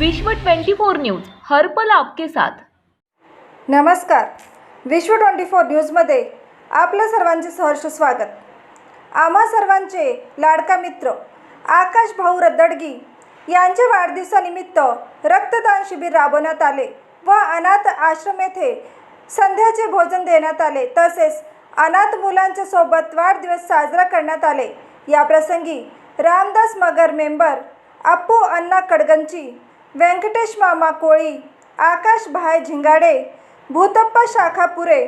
विश्व 24 न्यूज हरपल आपके साथ. नमस्कार. विश्व ट्वेंटी फोर न्यूजमध्ये आपलं सर्वांचे सहर्ष स्वागत. आम्हा सर्वांचे लाडका मित्र आकाश भाऊ रद्दडगी यांच्या वाढदिवसानिमित्त रक्तदान शिबिर राबवण्यात आले व अनाथ आश्रम येथे संध्याचे भोजन देण्यात आले. तसेच अनाथ मुलांच्या सोबत वाढदिवस साजरा करण्यात आले. या प्रसंगी रामदास मगर मेंबर अप्पू अण्णा कडगंची व्यंकटेश मामा कोळी आकाश भाय झिंगाडे भूतप्पा शाखापुरे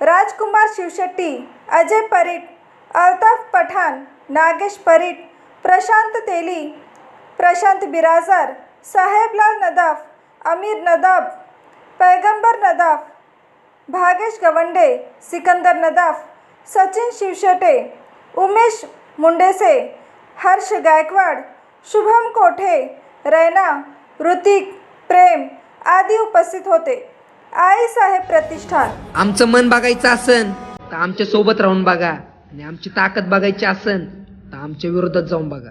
राजकुमार शिवशेट्टी अजय परीट अल्ताफ पठाण नागेश परीट प्रशांत तेली प्रशांत बिराजार साहेबलाल नदाफ अमीर नदाब पैगंबर नदाफ भागेश गवंडे सिकंदर नदाफ सचिन शिवशेटे उमेश मुंडेसे हर्ष गायकवाड शुभम कोठे रैना ऋतिक प्रेम आदी उपस्थित होते. आई साहेब प्रतिष्ठान. आमचं मन बघायचं असन तर आमच्यासोबत राहून बघा. आणि आमची ताकद बघायची असन तर आमच्या विरोधात जाऊन बघा.